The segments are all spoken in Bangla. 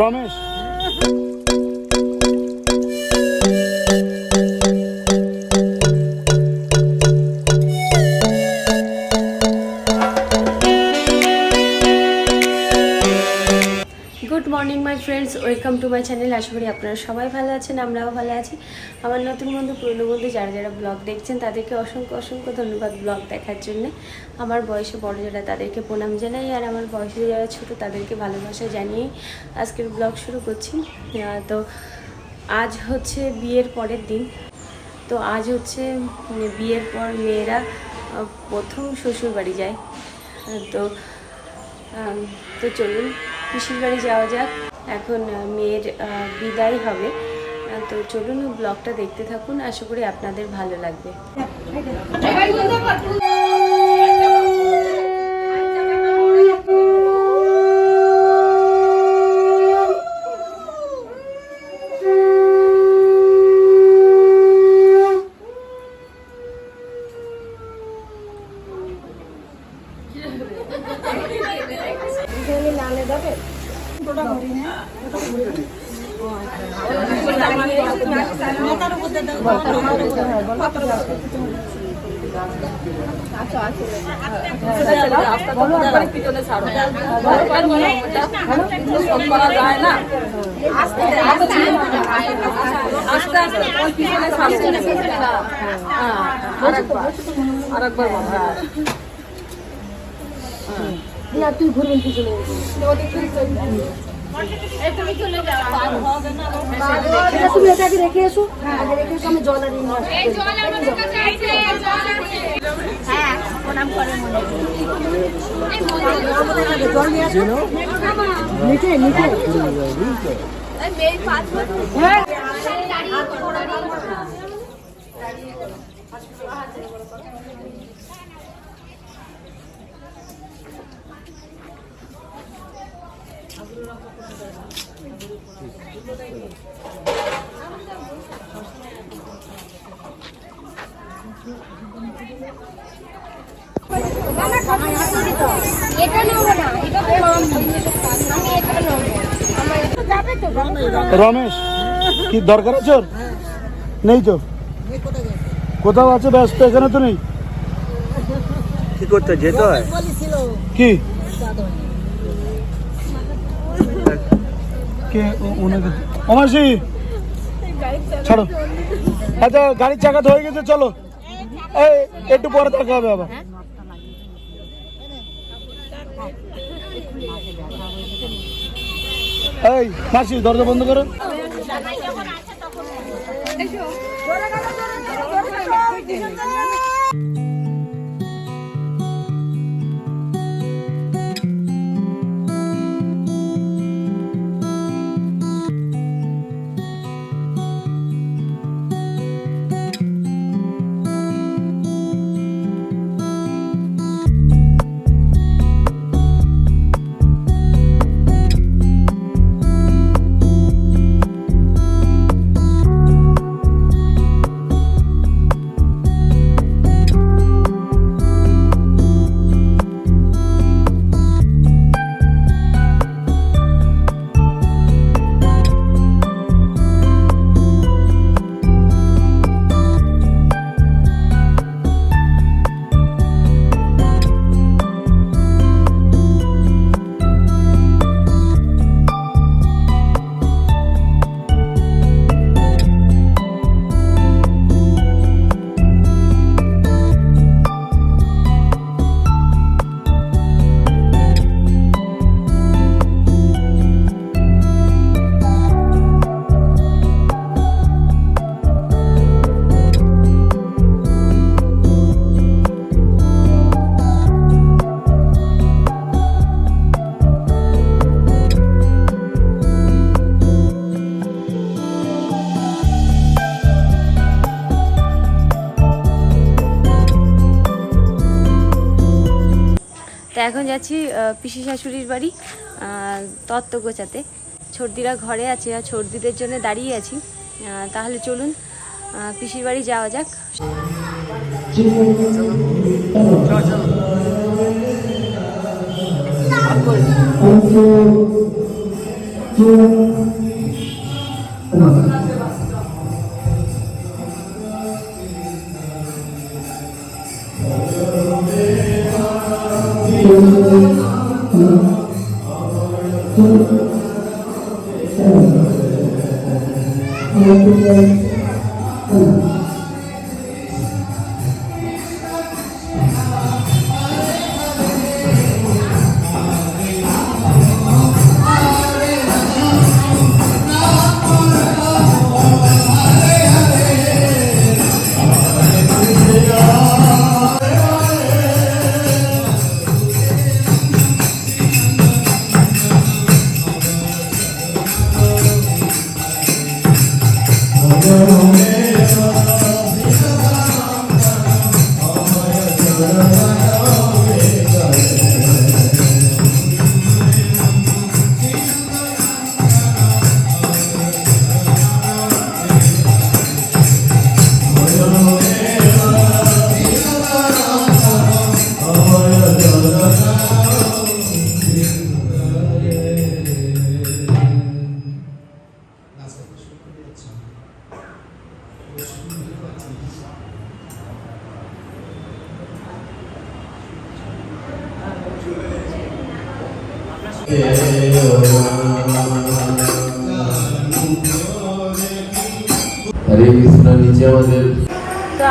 Ramesh. Friends welcome to my channel আশা করি আপনারা সবাই ভালো আছেন, আমরাও ভালো আছি। আমার নতুন বন্ধু, পুরনো বন্ধু যারা যারা ব্লগ দেখছেন, তাদেরকে অসংখ্য অসংখ্য ধন্যবাদ ব্লগ দেখার জন্য। আমার বয়সে বড় যারা, তাদেরকে প্রণাম জানাই, আর আমার বয়সে যারা ছোট, তাদেরকে ভালোবাসা জানিয়ে আজকের ব্লগ শুরু করছি। তো আজ হচ্ছে বিয়ের পরের দিন। তো আজ হচ্ছে বিয়ের পর মেয়েরা প্রথম শ্বশুর বাড়ি যায়। তো তো চলুন, পিসির বাড়ি যাওয়া যাক। এখন মেয়ের বিদায় হবে। তো চলুন ব্লগটা দেখতে থাকুন। আশা করি আপনাদের ভালো লাগবে। পিছনে ছাড়ো তো শোধ করা যায় না আস্তে আস্তে আস্তে ওই পিছনে ছাড়ো হ্যাঁ আরেকবার হ্যাঁ তুমি এটা আগে রেখে এসো আগে রেখে এসো আমি জল আর। জল নিয়ে আসো নিচে নিচে হ্যাঁ এটা নেব না এটা তো আমি এটা নেব আমার যাবে তো রমেশ কি দরকার আছে ওর? নেই তো। কোথাও আছে ব্যস্ত এখানে তো নেই। কি করতে যেতে হয়? কি? ছাড়ো। আচ্ছা গাড়ির চাকা গেছে, চলো। এই, একটু পরে হবে আবার। এই, মাসি, দরজা বন্ধ করো। তো এখন যাচ্ছি পিসি শাশুড়ির বাড়ি তত্ত্ব গোছাতে ছর্দিরা ঘরে আছে, আর ছর্দিদের জন্য দাঁড়িয়ে আছি। তাহলে চলুন পিসির বাড়ি যাওয়া যাক। করে তো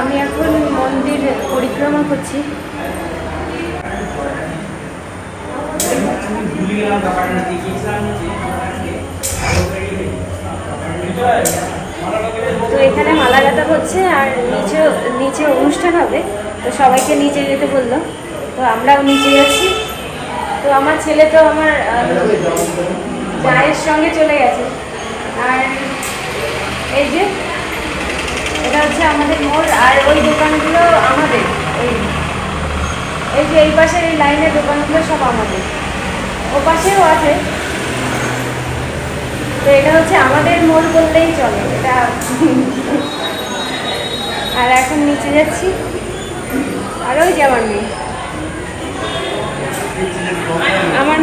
আমি এখন মন্দির পরিক্রমা করছি। তো এখানে মালা গাঁথা হচ্ছে আর নিচে নিচে অনুষ্ঠান হবে। তো সবাইকে নিচে যেতে বলল। তো আমরাও নিচে যাচ্ছি তো আমার ছেলে তো আমার জায়ের সঙ্গে চলে গেছে। আর এই যে, এটা হচ্ছে আমাদের মোড়, আর ওই দোকানগুলো আমাদের এই যে এই পাশের এই লাইনের দোকানগুলো সব আমাদের। ও পাশেও আছে। তো এটা হচ্ছে আমাদের মোড় বললেই চলে, এটা আর এখন নিচে যাচ্ছি। আর ওই যে আমার মেয়ে।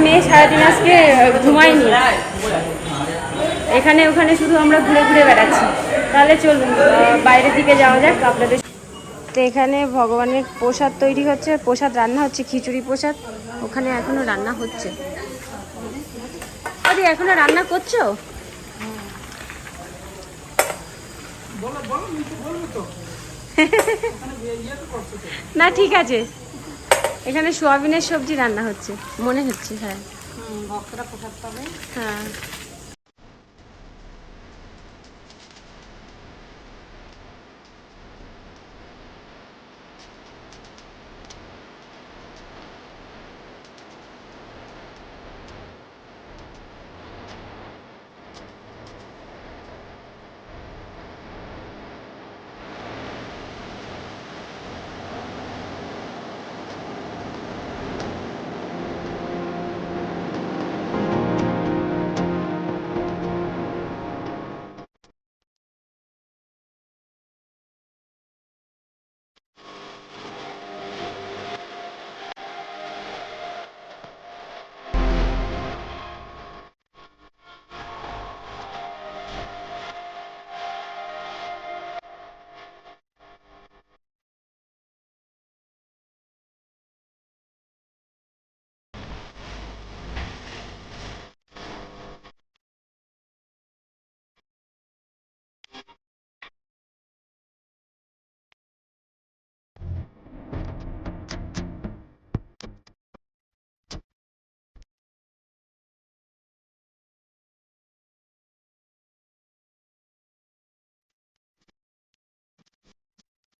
মেয়ে সারাদিন আজকে ঘুমায়নি। এখানে ওখানে শুধু আমরা ঘুরে ঘুরে বেড়াচ্ছি। তাহলে চলুন বাইরের দিকে যাওয়া যাক আপনাদের তো এখানে ভগবানের প্রসাদ তৈরি হচ্ছে প্রসাদ রান্না হচ্ছে খিচুড়ি প্রসাদ। ওখানে এখনও রান্না হচ্ছে। আরে এখনও রান্না করছ? না ঠিক আছে। এখানে সোয়াবিনের সবজি রান্না হচ্ছে। মনে হচ্ছে হ্যাঁ। ভক্তরা প্রসাদ পাবে। হ্যাঁ।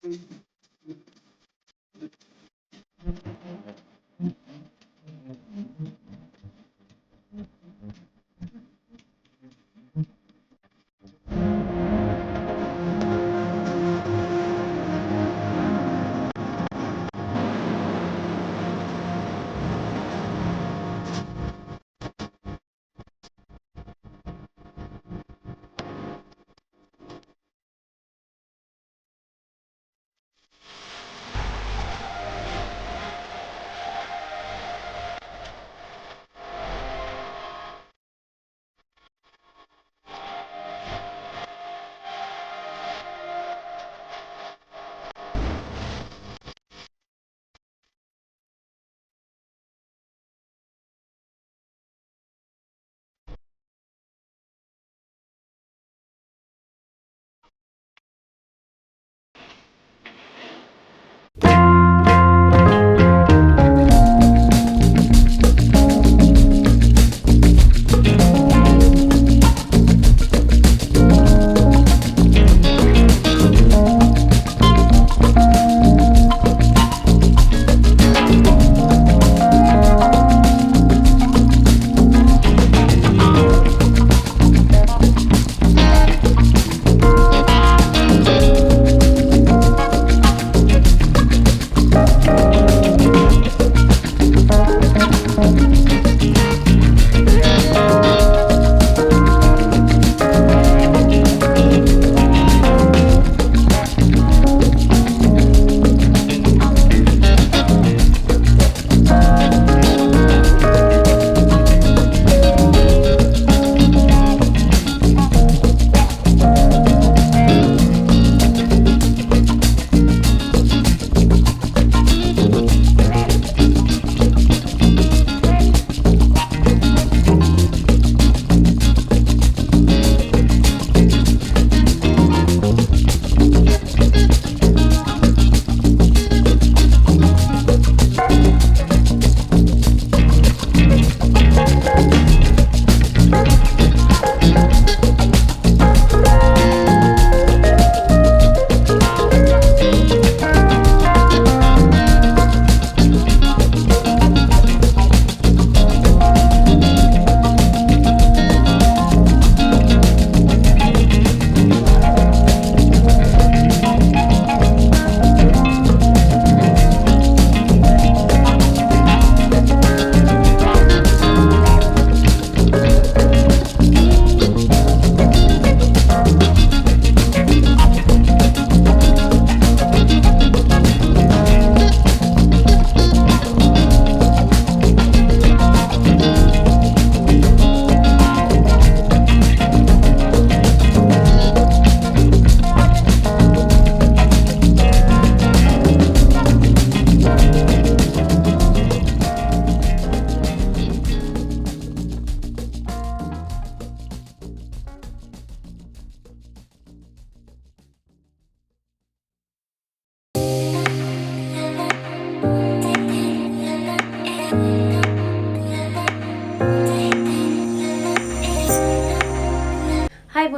Mm-hmm.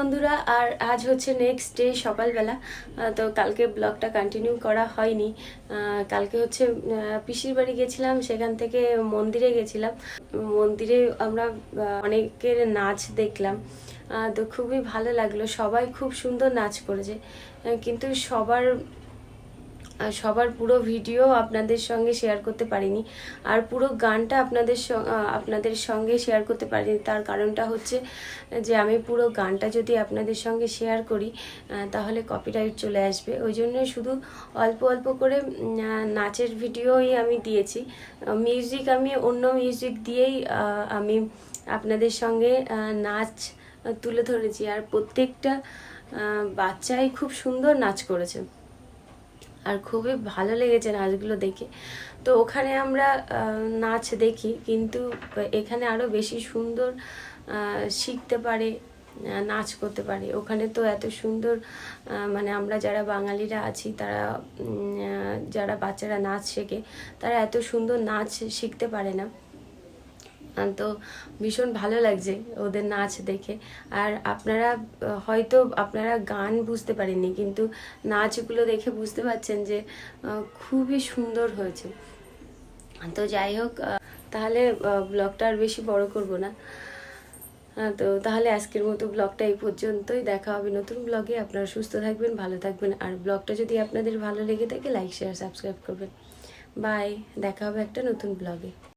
বন্ধুরা, আর আজ হচ্ছে নেক্সট ডে সকালবেলা। তো কালকে ব্লগটা কন্টিনিউ করা হয়নি। কালকে হচ্ছে পিসির বাড়ি গেছিলাম, সেখান থেকে মন্দিরে গেছিলাম। মন্দিরে আমরা অনেকের নাচ দেখলাম। তো খুবই ভালো লাগল। সবাই খুব সুন্দর নাচ করেছে। কিন্তু সবার সবার পুরো ভিডিও আপনাদের সঙ্গে শেয়ার করতে পারিনি। আর পুরো গানটা আপনাদের আপনাদের সঙ্গে শেয়ার করতে পারিনি। তার কারণটা হচ্ছে যে আমি পুরো গানটা যদি আপনাদের সঙ্গে শেয়ার করি তাহলে কপিরাইট চলে আসবে। ওই জন্য শুধু অল্প অল্প করে নাচের ভিডিওই আমি দিয়েছি। মিউজিক আমি অন্য মিউজিক দিয়েই আমি আপনাদের সঙ্গে নাচ তুলে ধরেছি। আর প্রত্যেকটা বাচ্চাই খুব সুন্দর নাচ করেছে। আর খুবই ভালো লেগেছে নাচগুলো দেখে। তো ওখানে আমরা নাচ দেখি, কিন্তু এখানে আরও বেশি সুন্দর শিখতে পারে নাচ করতে পারে। ওখানে তো এত সুন্দর মানে আমরা যারা বাঙালিরা আছি, তারা যারা বাচ্চারা নাচ শেখে, তারা এত সুন্দর নাচ শিখতে পারে না। তো ভীষণ ভালো লাগছে ওদের নাচ দেখে। আর আপনারা হয়তো আপনারা গান বুঝতে পারেননি, কিন্তু নাচগুলো দেখে বুঝতে পারছেন যে খুবই সুন্দর হয়েছে। তো যাই হোক তাহলে ব্লগটা আর বেশি বড় করব না। তো তাহলে আজকের মতো ব্লগটা এই পর্যন্তই। দেখা হবে নতুন ব্লগে। আপনারা সুস্থ থাকবেন, ভালো থাকবেন। আর ব্লগটা যদি আপনাদের ভালো লেগে থাকে, লাইক, শেয়ার, সাবস্ক্রাইব করবেন। বাই, দেখা হবে একটা নতুন ব্লগে।